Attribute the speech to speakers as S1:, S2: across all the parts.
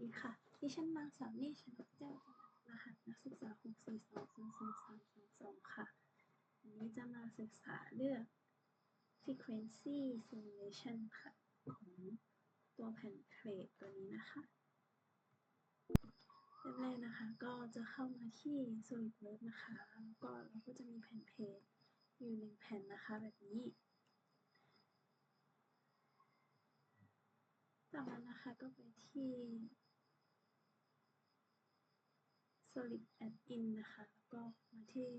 S1: ดีค่ะ ดิฉันนางสาวเนชนกแก้วรหัสนักศึกษา6420032ค่ะ วันนี้จะมาศึกษาเรื่อง frequency simulation ค่ะ ของตัวแผ่นเพลทตัวนี้นะคะเริ่มแรกนะคะ ก็จะเข้ามาที่ SolidWorks นะคะ แล้วก็เราก็จะมีแผ่นเพลทอยู่หนึ่งแผ่นนะคะแบบนี้จากนั้นนะคะก็ไปที่ solid add in นะคะ แล้วก็มาที่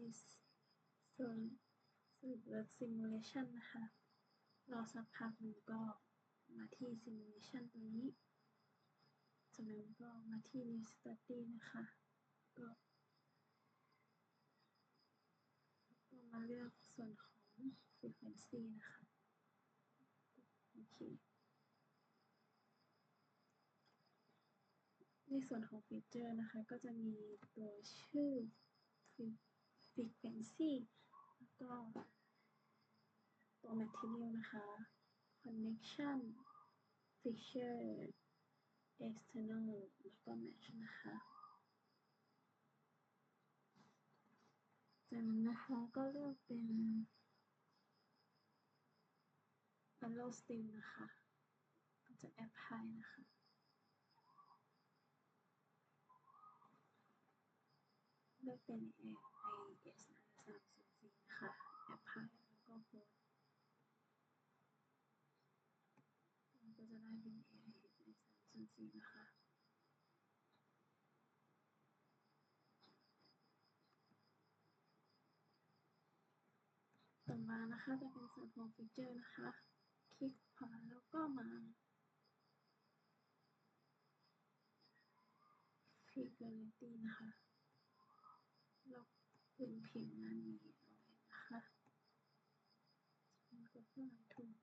S1: solid solidworks simulation นะคะ รอสักพักหนึ่งก็มาที่ simulation ตัวนี้ จากนั้นก็มาที่ new study นะคะ ก็ก็มาเลือกส่วนของ frequency นะคะ โอเค ในส่วนของฟีเจอร์นะคะ ก็จะมีตัวชื่อ frequency แล้วก็ตัว material นะคะ connection fixture external แล้วก็ match นะคะจากนั้นนะคะก็เลือกเป็น Allo Stem นะคะ ก็จะ apply นะคะ ลือกเป็น AIS สามศูนย์สี่นะคะ apply แล้วก็โพสมันก็จะได้เป็น AIS สามศูนย์สี่นะคะต่อมานะคะจะเป็นส่วนของฟีเจอร์นะคะ คลิกขวาแล้วก็มา Frequency นะคะ พื้นผิวหน้านี้เอาไว้นะคะมันก็เพื่อถูก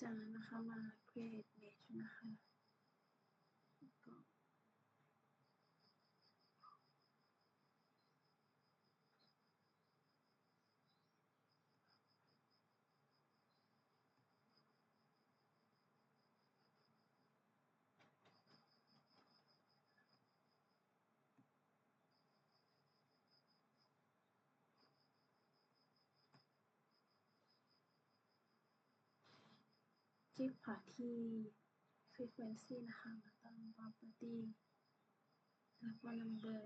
S1: จากนะคะมา create mesh นะคะแล้วก็ คลิกขวาที่ frequency นะคะ มาตั้ง property แล้วก็ number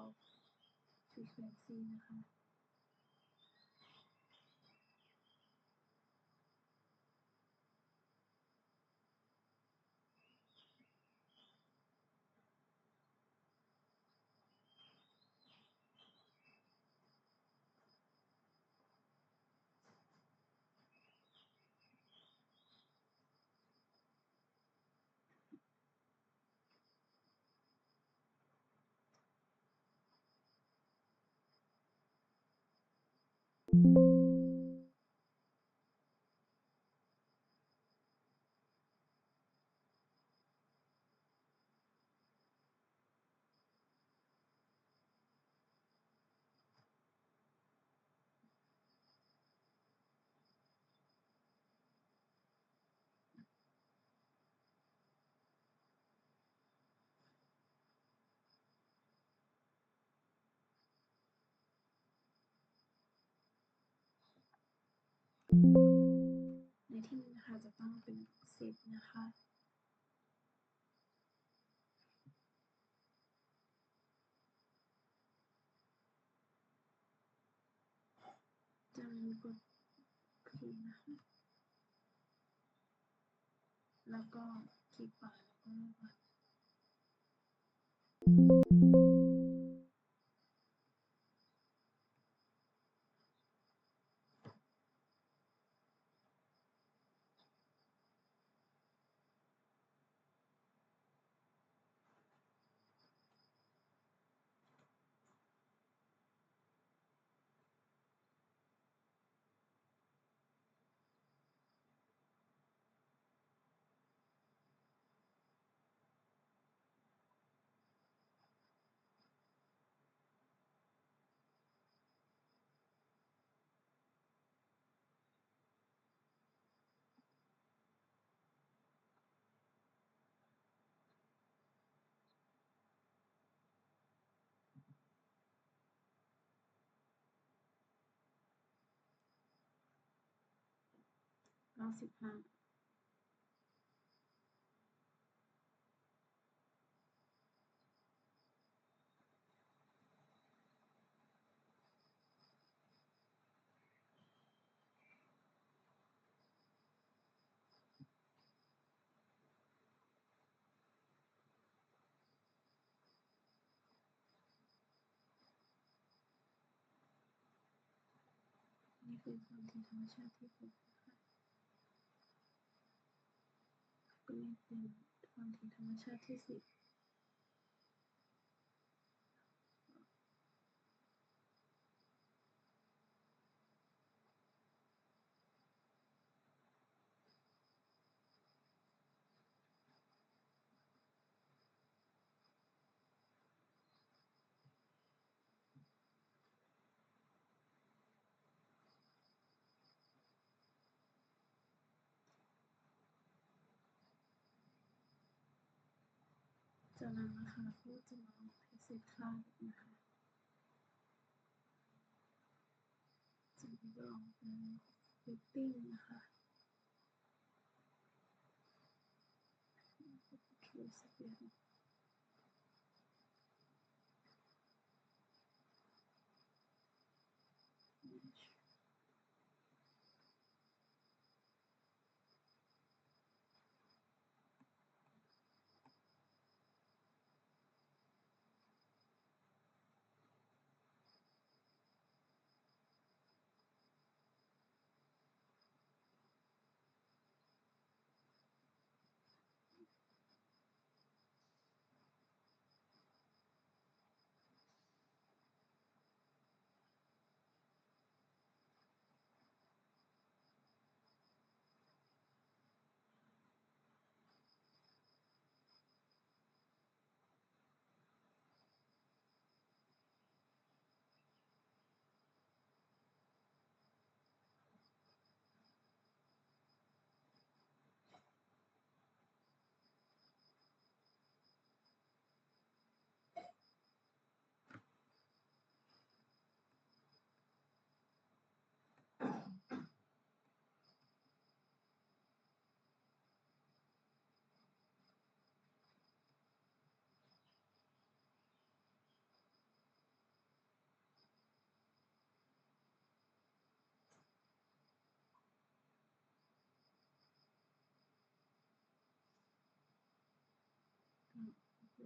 S1: of frequency นะคะ ที่นี่นะคะจะตั้งเป็นสิบนะคะ จากนั้นกดคลิกนะคะ แล้วก็คลิกขวาแล้วก็เลือก ว่า95นี่คือความถี่ธรรมชาติที่พบนะคะก็นี่ เป็นความถี่ธรรมชาติที่สิบ จากนั้นนะคะก็จะมาเทสเซตค่านะคะจากนี้ก็ลองเป็นฟิตติ้งนะคะ True Spirit เป็น True Spirit นี่เป็นการ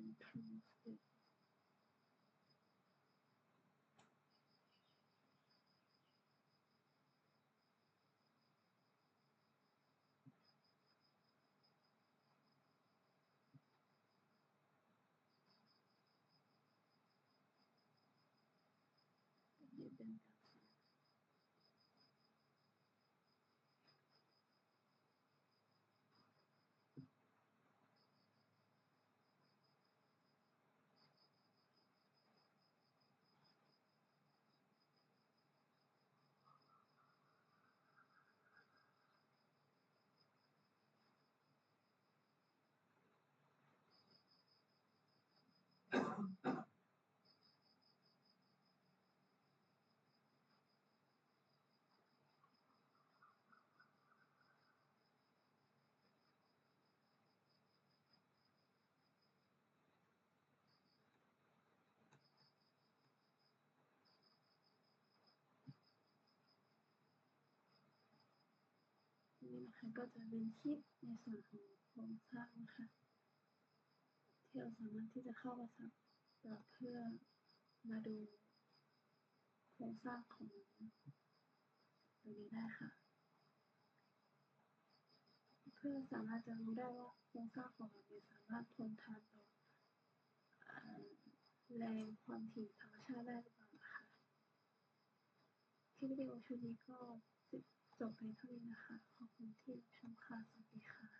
S1: สอนนี่ นะคะก็จะเป็นคลิปในส่วนของโครงสร้างนะคะที่เราสามารถที่จะเข้ามาสับเพื่อมาดูโครงสร้างของตรงนี้ได้ค่ะ เพื่อสามารถจะรู้ได้ว่าโครงสร้างของเราเนี่ยสามารถทนทานต่อเอ่อแรงความถี่ธรรมชาติได้หรือเปล่านะคะคลิปวิดีโอชุดนี้ก็ จบไปเท่านี้นะคะ ขอบคุณที่รับชมค่ะ สวัสดีค่ะ